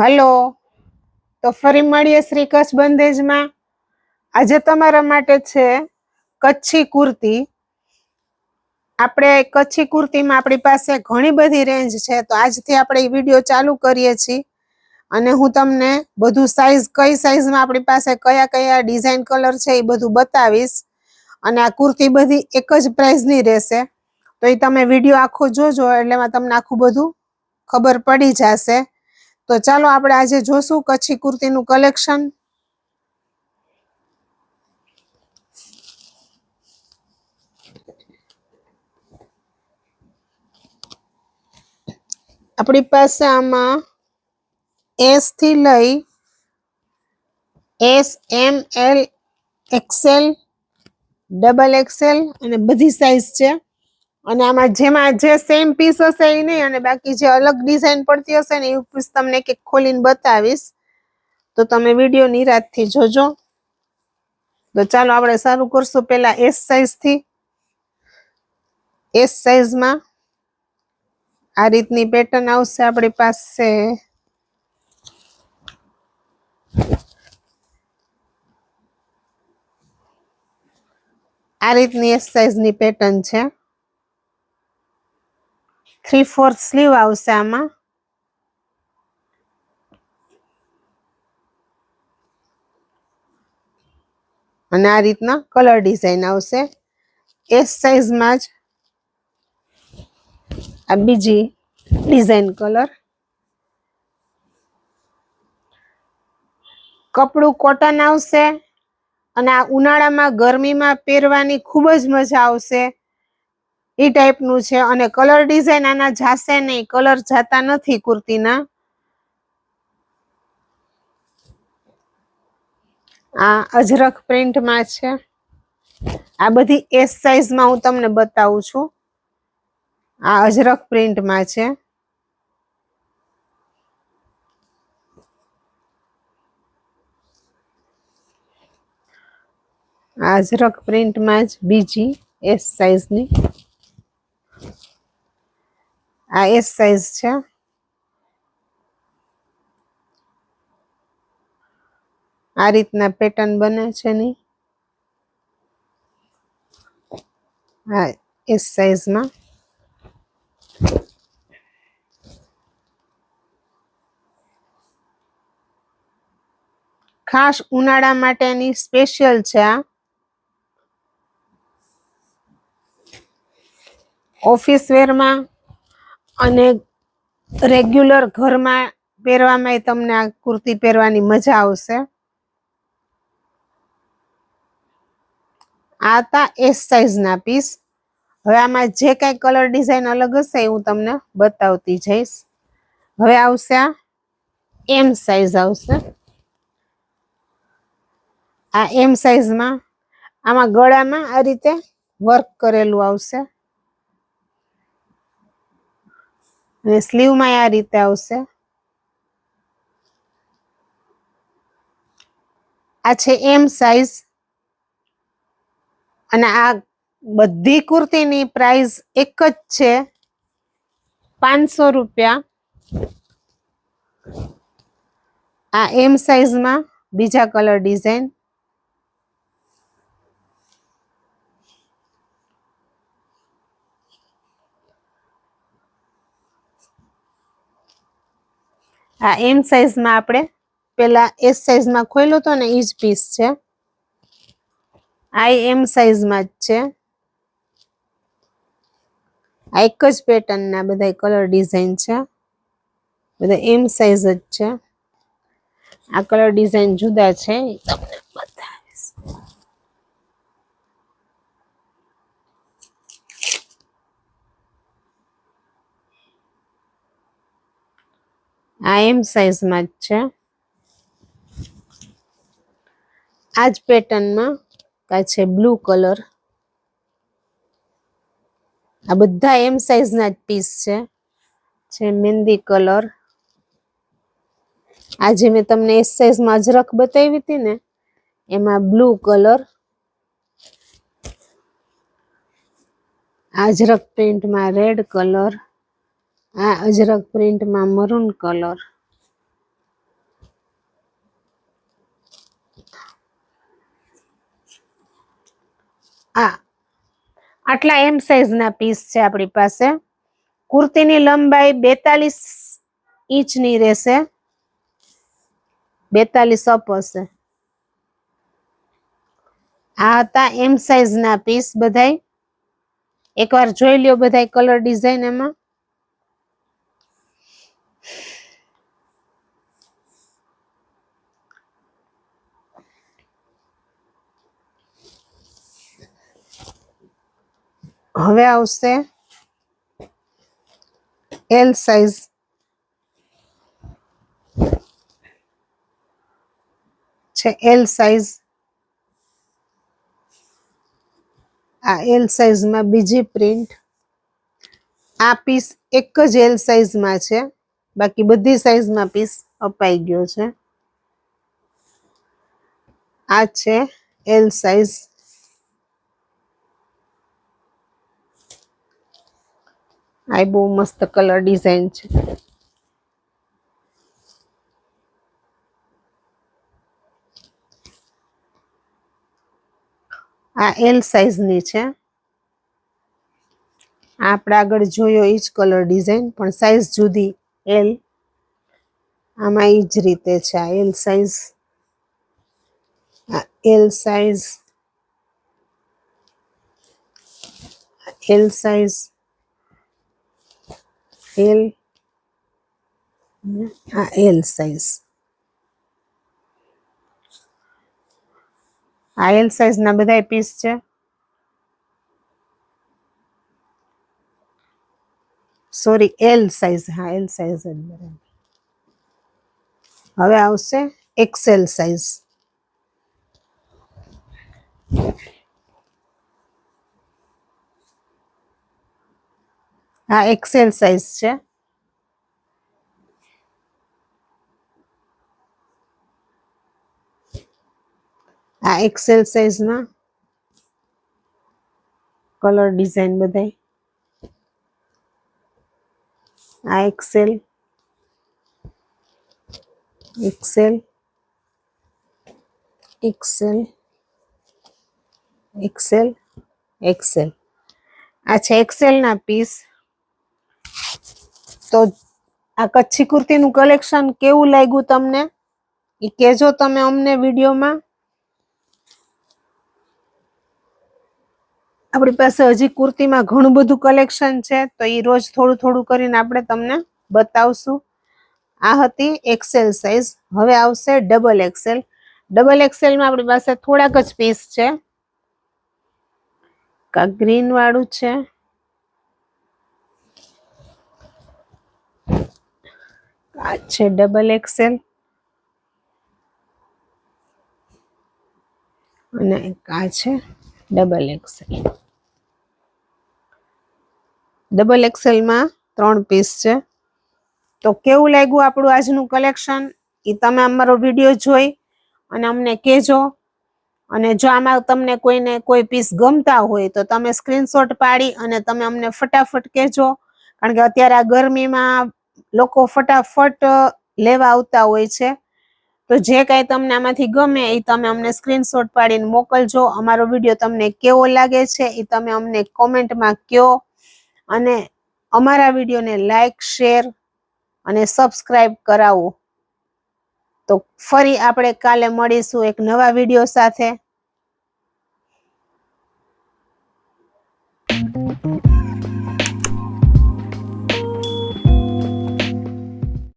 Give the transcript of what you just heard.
Hello. તો ફરી મળીએ શ્રી કચ્છ બંદેજમાં આજે તમારા માટે છે કચ્છી કુર્તી. આપણે કચ્છી કુર્તીમાં આપણી પાસે ઘણી બધી રેન્જ છે. તો આજથી આપણે વીડિયો ચાલુ કરીએ છીએ. અને હું તમને બધું સાઈઝ કઈ સાઈઝમાં આપણી પાસે કયા કયા ડિઝાઇન કલર છે એ બધું બતાવીશ. અને આ કુર્તી બધી એક જ પ્રાઇઝની રહેશે. તો એ તમે વીડિયો આખો જોજો એટલે એમાં તમને આખું બધું ખબર પડી જશે. તો ચાલો આપણે આજે જોશું કચ્છી કુર્તીનું કલેક્શન આપણી પાસે આમાં એસથી લઈ S M L XL double XL અને બધી સાઈઝ છે. અને આમાં જેમાં જે સેમ પીસ હશે એ નહીં, અને બાકી જે અલગ ડિઝાઇન પડતી હશે ને એ પીસ તમને એક ખોલીને બતાવીશ. તો તમે વીડિયો નિરાતથી જોજો. તો ચાલો આપણે સારું કરશું પહેલા એસ સાઇઝથી એસ સાઈઝમાં આ રીતની પેટર્ન આવશે આપણી પાસે. આ રીતની એસ સાઈઝની પેટર્ન છે. થ્રી ફોર્થ સ્લીવ આવશે આમાં. અને આ રીતના કલર ડિઝાઇન આવશે. એસ સાઈઝમાં જ આ બીજી ડિઝાઇન કલર કપડું કોટન આવશે અને આ ઉનાળામાં ગરમીમાં પહેરવાની ખૂબ જ મજા આવશે. એ ટાઈપનું છે અને કલર ડિઝાઇન આના જાશે નહીં. કલર જાતા નથી કુર્તીના. આ અજરખ પ્રિન્ટમાં છે. આ બધી એસ સાઈઝમાં હું તમને બતાવું છું. આ અજરખ પ્રિન્ટમાં છે. આ અજરખ પ્રિન્ટમાં જ બીજી એસ સાઈઝની આ એસ સાઈઝ છે. આ રીતના પેટર્ન બને છે ની. હા એસ સાઈઝમાં ખાસ ઉનાળા માટેની સ્પેશિયલ છે આ. ઓફિસ વેરમાં અને રેગ્યુલર ઘરમાં પહેરવામાં તમને આ કુર્તી પહેરવાની મજા આવશે. આ હતા એસ સાઈઝના પીસ હવે આમાં જે કાંઈ કલર ડિઝાઇન અલગ હશે એ હું તમને બતાવતી જઈશ. હવે આવશે આ એમ સાઈઝ આવશે. આ એમ સાઈઝમાં આમાં ગળામાં આ રીતે વર્ક કરેલું આવશે. અને સ્લીવમાં આ રીતે આવશે. આ છે એમ સાઈઝ અને આ બધી કુર્તીની પ્રાઇસ એક જ છે પાંચસો રૂપિયા. આ એમ સાઈઝમાં બીજા કલર ડિઝાઇન આ એમ સાઈઝમાં આપણે પેલા એસ સાઈઝમાં ખોલ્યો હતો ને એ જ પીસ છે. આ એમ સાઈઝમાં જ છે. આ એક જ પેટર્નના બધા કલર ડિઝાઇન છે. બધા એમ સાઈઝ જ છે. આ કલર ડિઝાઇન જુદા છે. આ એમ સાઈઝમાં જ છે. આ જ પેટર્નમાં આ છે બ્લુ કલર આ બધા એમ સાઈઝના જ પીસ છે. છે મહેંદી કલર આજે મેં તમને એસ સાઈઝમાં અજરક બતાવી હતી ને, એમાં બ્લુ કલર અજરક પ્રિન્ટમાં રેડ કલર આ અજરક પ્રિન્ટમાં મરૂન કલર. આ આટલા એમ સાઈઝના પીસ છે આપણી પાસે. કુર્તીની લંબાઈ બેતાલીસ ઇંચની રહેશે. બેતાલીસ અપ હશે. આ હતા એમ સાઈઝના પીસ બધાય. એકવાર જોઈ લ્યો બધાય કલર ડિઝાઇન એમાં. હવે આવશે એલ સાઈઝ છે એલ સાઈઝ આ એલ સાઈઝમાં બીજી પ્રિન્ટ આ પીસ એક જ એલ સાઈઝમાં છે. બાકી બધી સાઈઝમાં પીસ અપાઈ ગયો છે. આ છે એલ સાઈઝ આ બહુ મસ્ત કલર ડિઝાઇન છે. આ એલ સાઈઝની છે. આપણે આગળ જોયો એ જ કલર ડિઝાઇન, પણ સાઈઝ જુદી એલ આમાં એ જ રીતે છે આ એલ સાઈઝ આ L size L size L આ એલ સાઈઝ આ એલ સાઈઝના બધા પીસ છે. સોરી એલ સાઈઝ હા એલ સાઈઝ જ બરાબર. હવે આવશે એક્સેલ સાઈઝ આ એક્સેલ સાઈઝ છે. આ એક્સેલ સાઈઝમાં કલર ડિઝાઇન બધાય. આ XL XL XL XL XL આ છે એક્સેલના પીસ તો આ કચ્છી કુર્તીનું કલેક્શન કેવું લાગ્યું તમને? એ કહેજો તમે અમને વિડીયોમાં. આપણી પાસે હજી કુર્તીમાં ઘણું બધું કલેક્શન છે, તો એ રોજ થોડું થોડું કરીને આપણે તમને બતાવશું. આ હતી એક્સેલ સાઈઝ હવે આવશે ડબલ એક્સેલ ડબલ એક્સેલમાં આપણી પાસે થોડાક જ પીસ છે. ગ્રીન વાળું છે. આ છે ડબલ એક્સેલ અને આ છે ડબલ એક્સેલ ડબલ એક્સેલમાં ત્રણ પીસ છે. તો કેવું લાગ્યું આપણું આજનું કલેક્શન એ તમે અમારો વીડિયો જોઈ અને અમને કહેજો. અને જો આમાં તમને કોઈને કોઈ પીસ ગમતા હોય તો તમે સ્ક્રીનશોટ પાડી અને તમે અમને ફટાફટ કહેજો. કારણ કે અત્યારે આ ગરમીમાં લોકો ફટાફટ લેવા આવતા હોય છે. તો જે કાંઈ તમને આમાંથી ગમે એ તમે અમને સ્ક્રીનશોટ પાડીને મોકલજો. અમારો વીડિયો તમને કેવો લાગે છે એ તમે અમને કોમેન્ટમાં કહો અને અમારા વિડીયોને લાઈક, શેર અને સબસ્ક્રાઈબ કરાવો. તો ફરી આપણે કાલે મળીશું એક નવા વીડિયો સાથે.